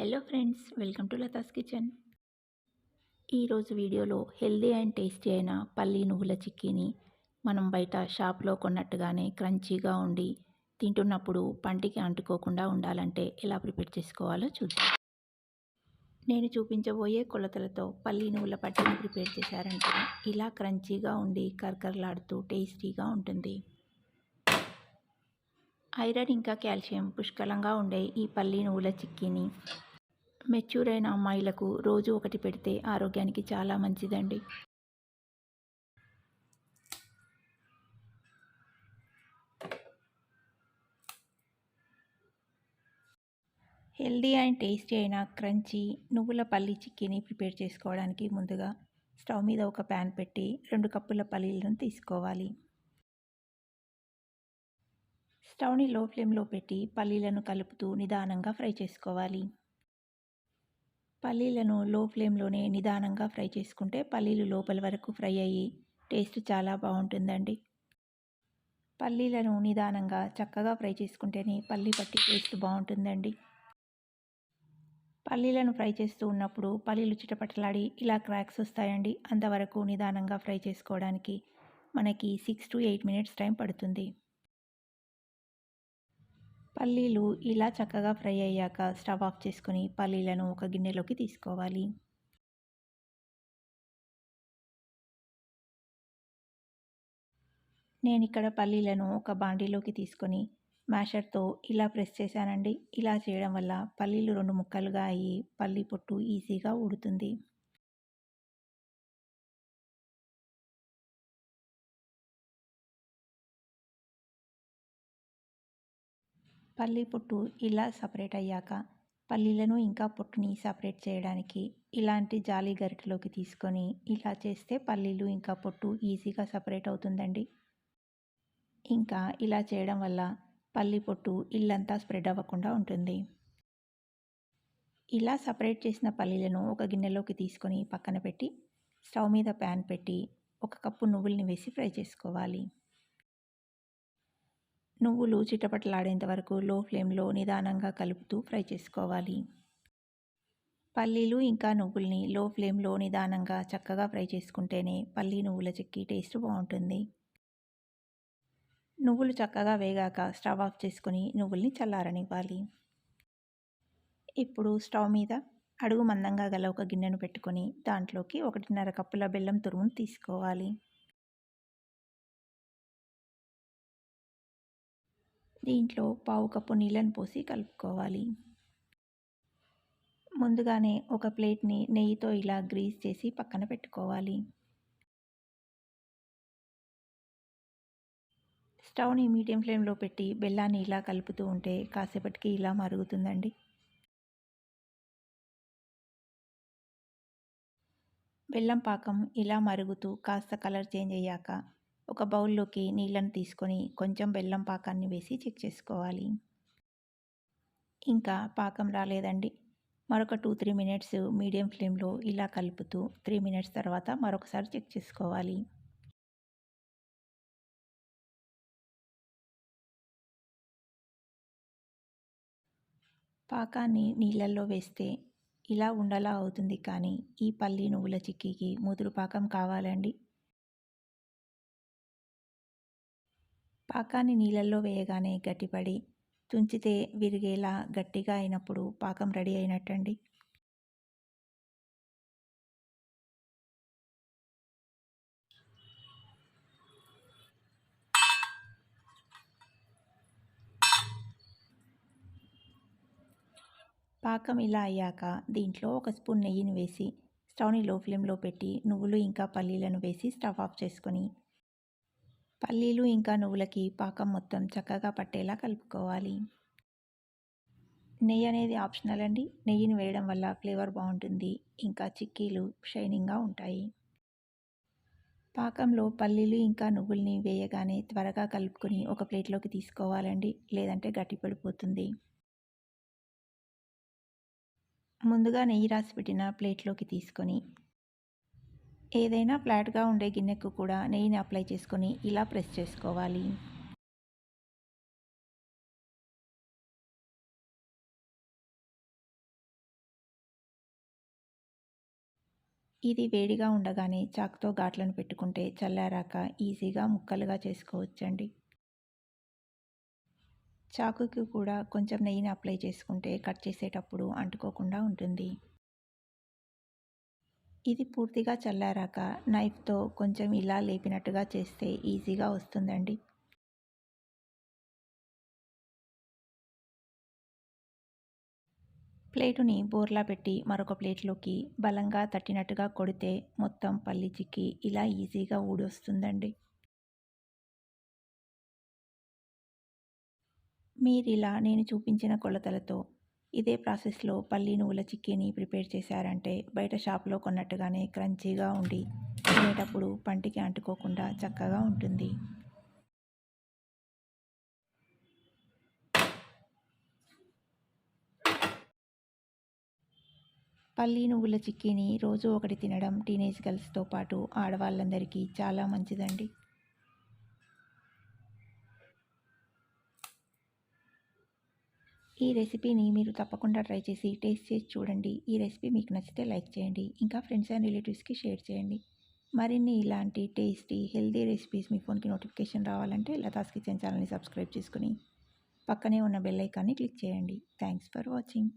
Hello friends welcome to Latha's kitchen. ఈరోజు వీడియోలో healthy and tasty అయిన పల్లి నువ్వుల చిక్కీని మనం బయట షాప్లో కొన్నట్టుగానే క్రంచీగా ఉండి తింటున్నప్పుడు పంటికి అంటుకోకుండా ఉండాలంటే ఎలా ప్రిపేర్ చేసుకోవాలో చూద్దాం. నేను చూపించబోయే కొలతలతో పల్లి నువ్వుల పట్టిని ప్రిపేర్ చేశారంటే ఇలా క్రంచీగా ఉండి కరకరలాడుతూ టేస్టీగా ఉంటుంది. ఐరన్ ఇంకా కాల్షియం పుష్కలంగా ఉండే ఈ పల్లి నువ్వుల చిక్కీని మెచ్యూర్ అయిన అమ్మాయిలకు రోజు ఒకటి పెడితే ఆరోగ్యానికి చాలా మంచిదండి. హెల్దీ అండ్ టేస్టీ అయిన క్రంచీ నువ్వుల పల్లి చిక్కీని ప్రిపేర్ చేసుకోవడానికి ముందుగా స్టవ్ మీద ఒక ప్యాన్ పెట్టి రెండు కప్పుల పల్లీలను తీసుకోవాలి. స్టవ్ని లో ఫ్లేమ్లో పెట్టి పల్లీలను కలుపుతూ నిదానంగా ఫ్రై చేసుకోవాలి. పల్లీలను లో ఫ్లేమ్లోనే నిదానంగా ఫ్రై చేసుకుంటే పల్లీలు లోపల వరకు ఫ్రై అయ్యి టేస్ట్ చాలా బాగుంటుందండి. పల్లీలను నిదానంగా చక్కగా ఫ్రై చేసుకుంటేనే పల్లీ పట్టి టేస్ట్ బాగుంటుందండి. పల్లీలను ఫ్రై చేస్తూ ఉన్నప్పుడు పల్లీలు చిటపటలాడి ఇలా క్రాక్స్ వస్తాయండి. అంతవరకు నిదానంగా ఫ్రై చేసుకోవడానికి మనకి six to eight minutes time పడుతుంది. పల్లీలు ఇలా చక్కగా ఫ్రై అయ్యాక స్టవ్ ఆఫ్ చేసుకొని పల్లీలను ఒక గిన్నెలోకి తీసుకోవాలి. నేను ఇక్కడ పల్లీలను ఒక బాండీలోకి తీసుకొని మ్యాషర్తో ఇలా ప్రెస్ చేశానండి. ఇలా చేయడం వల్ల పల్లీలు రెండు ముక్కలుగా అయ్యి పల్లీ పొట్టు ఈజీగా ఉడుతుంది. పల్లి పొట్టు ఇలా సపరేట్ అయ్యాక పల్లీలను ఇంకా పొట్టుని సపరేట్ చేయడానికి ఇలాంటి జాలి గరిటలోకి తీసుకొని ఇలా చేస్తే పల్లీలు ఇంకా పొట్టు ఈజీగా సపరేట్ అవుతుందండి. ఇంకా ఇలా చేయడం వల్ల పల్లి పొట్టు ఇల్లంతా స్ప్రెడ్ అవ్వకుండా ఉంటుంది. ఇలా సపరేట్ చేసిన పల్లీలను ఒక గిన్నెలోకి తీసుకొని పక్కన పెట్టి స్టవ్ మీద ప్యాన్ పెట్టి ఒక కప్పు నువ్వుల్ని వేసి ఫ్రై చేసుకోవాలి. నువ్వులు చిటపటలాడేంత వరకు లో ఫ్లేమ్లో నిదానంగా కలుపుతూ ఫ్రై చేసుకోవాలి. పల్లీలు ఇంకా నువ్వుల్ని లో ఫ్లేమ్లో నిదానంగా చక్కగా ఫ్రై చేసుకుంటేనే పల్లీ నువ్వుల చెక్కి టేస్ట్ బాగుంటుంది నువ్వులు చక్కగా వేగాక స్టవ్ ఆఫ్ చేసుకుని నువ్వుల్ని చల్లారనివ్వాలి. ఇప్పుడు స్టవ్ మీద అడుగు మందంగా గల ఒక గిన్నెను పెట్టుకొని దాంట్లోకి ఒకటిన్నర కప్పుల బెల్లం తురుమును తీసుకోవాలి. దీంట్లో పావు కప్పు నీళ్ళని పోసి కలుపుకోవాలి. ముందుగానే ఒక ప్లేట్ని నెయ్యితో ఇలా గ్రీస్ చేసి పక్కన పెట్టుకోవాలి. స్టవ్ని మీడియం ఫ్లేమ్లో పెట్టి బెల్లాన్ని ఇలా కలుపుతూ ఉంటే కాసేపటికి ఇలా మరుగుతుందండి. బెల్లం పాకం ఇలా మరుగుతూ కాస్త కలర్ చేంజ్ అయ్యాక ఒక బౌల్లోకి నీళ్ళను తీసుకొని కొంచెం బెల్లం పాకాన్ని వేసి చెక్ చేసుకోవాలి. ఇంకా పాకం రాలేదండి. మరొక టూ త్రీ మినిట్స్ మీడియం ఫ్లేమ్లో ఇలా కలుపుతూ త్రీ మినిట్స్ తర్వాత మరొకసారి చెక్ చేసుకోవాలి. పాకాన్ని నీళ్ళల్లో వేస్తే ఇలా ఉండలా అవుతుంది కానీ ఈ పల్లి నువ్వుల చిక్కీకి ముదురు పాకం కావాలండి. పాకాన్ని నీళ్ళల్లో వేయగానే గట్టిపడి తుంచితే విరిగేలా గట్టిగా అయినప్పుడు పాకం రెడీ అయినట్టండి. పాకం ఇలా అయ్యాక దీంట్లో ఒక స్పూన్ నెయ్యిని వేసి స్టవ్ని లో ఫ్లేమ్లో పెట్టి నువ్వులు ఇంకా పల్లీలను వేసి స్టవ్ ఆఫ్ చేసుకొని పల్లీలు ఇంకా నువ్వులకి పాకం మొత్తం చక్కగా పట్టేలా కలుపుకోవాలి. నెయ్యి అనేది ఆప్షనల్ అండి. నెయ్యిని వేయడం వల్ల ఫ్లేవర్ బాగుంటుంది. ఇంకా చిక్కీలు షైనింగ్గా ఉంటాయి. పాకంలో పల్లీలు ఇంకా నువ్వుల్ని వేయగానే త్వరగా కలుపుకొని ఒక ప్లేట్లోకి తీసుకోవాలండి. లేదంటే గట్టి పడిపోతుంది. ముందుగా నెయ్యి రాసి పెట్టిన ప్లేట్లోకి తీసుకొని ఏదైనా ఫ్లాట్గా ఉండే గిన్నెకు కూడా నెయ్యిని అప్లై చేసుకొని ఇలా ప్రెస్ చేసుకోవాలి. ఇది వేడిగా ఉండగానే చాక్తో ఘాట్లను పెట్టుకుంటే చల్లారాక ఈజీగా ముక్కలుగా చేసుకోవచ్చండి. చాకుకి కూడా కొంచెం నెయ్యిని అప్లై చేసుకుంటే కట్ చేసేటప్పుడు అంటుకోకుండా ఉంటుంది. ఇది పూర్తిగా చల్లారాక నైఫ్తో కొంచెం ఇలా లేపినట్టుగా చేస్తే ఈజీగా వస్తుందండి. ప్లేటుని బోర్లా పెట్టి మరొక ప్లేట్లోకి బలంగా తట్టినట్టుగా కొడితే మొత్తం పల్లి చిక్కి ఇలా ఈజీగా ఊడొస్తుందండి. మీరిలా నేను చూపించిన కొలతలతో ఇదే ప్రాసెస్లో పల్లి నువ్వుల చిక్కీని ప్రిపేర్ చేశారంటే బయట షాప్లో కొన్నట్టుగానే క్రంచీగా ఉండి తినేటప్పుడు పంటికి అంటుకోకుండా చక్కగా ఉంటుంది. పల్లి నువ్వుల చిక్కీని రోజు ఒకటి తినడం టీనేజ్ గర్ల్స్తో పాటు ఆడవాళ్ళందరికీ చాలా మంచిదండి. ఈ రెసిపీని మీరు తప్పకుండా ట్రై చేసి టేస్ట్ చేసి చూడండి. ఈ రెసిపీ మీకు నచ్చితే లైక్ చేయండి. ఇంకా ఫ్రెండ్స్ అండ్ రిలేటివ్స్కి షేర్ చేయండి. మరిన్ని ఇలాంటి టేస్టీ హెల్తీ రెసిపీస్ మీ ఫోన్కి నోటిఫికేషన్ రావాలంటే లతాస్ కిచెన్ ఛానల్ని సబ్స్క్రైబ్ చేసుకుని పక్కనే ఉన్న బెల్ ఐకాన్ని క్లిక్ చేయండి. Thanks for watching.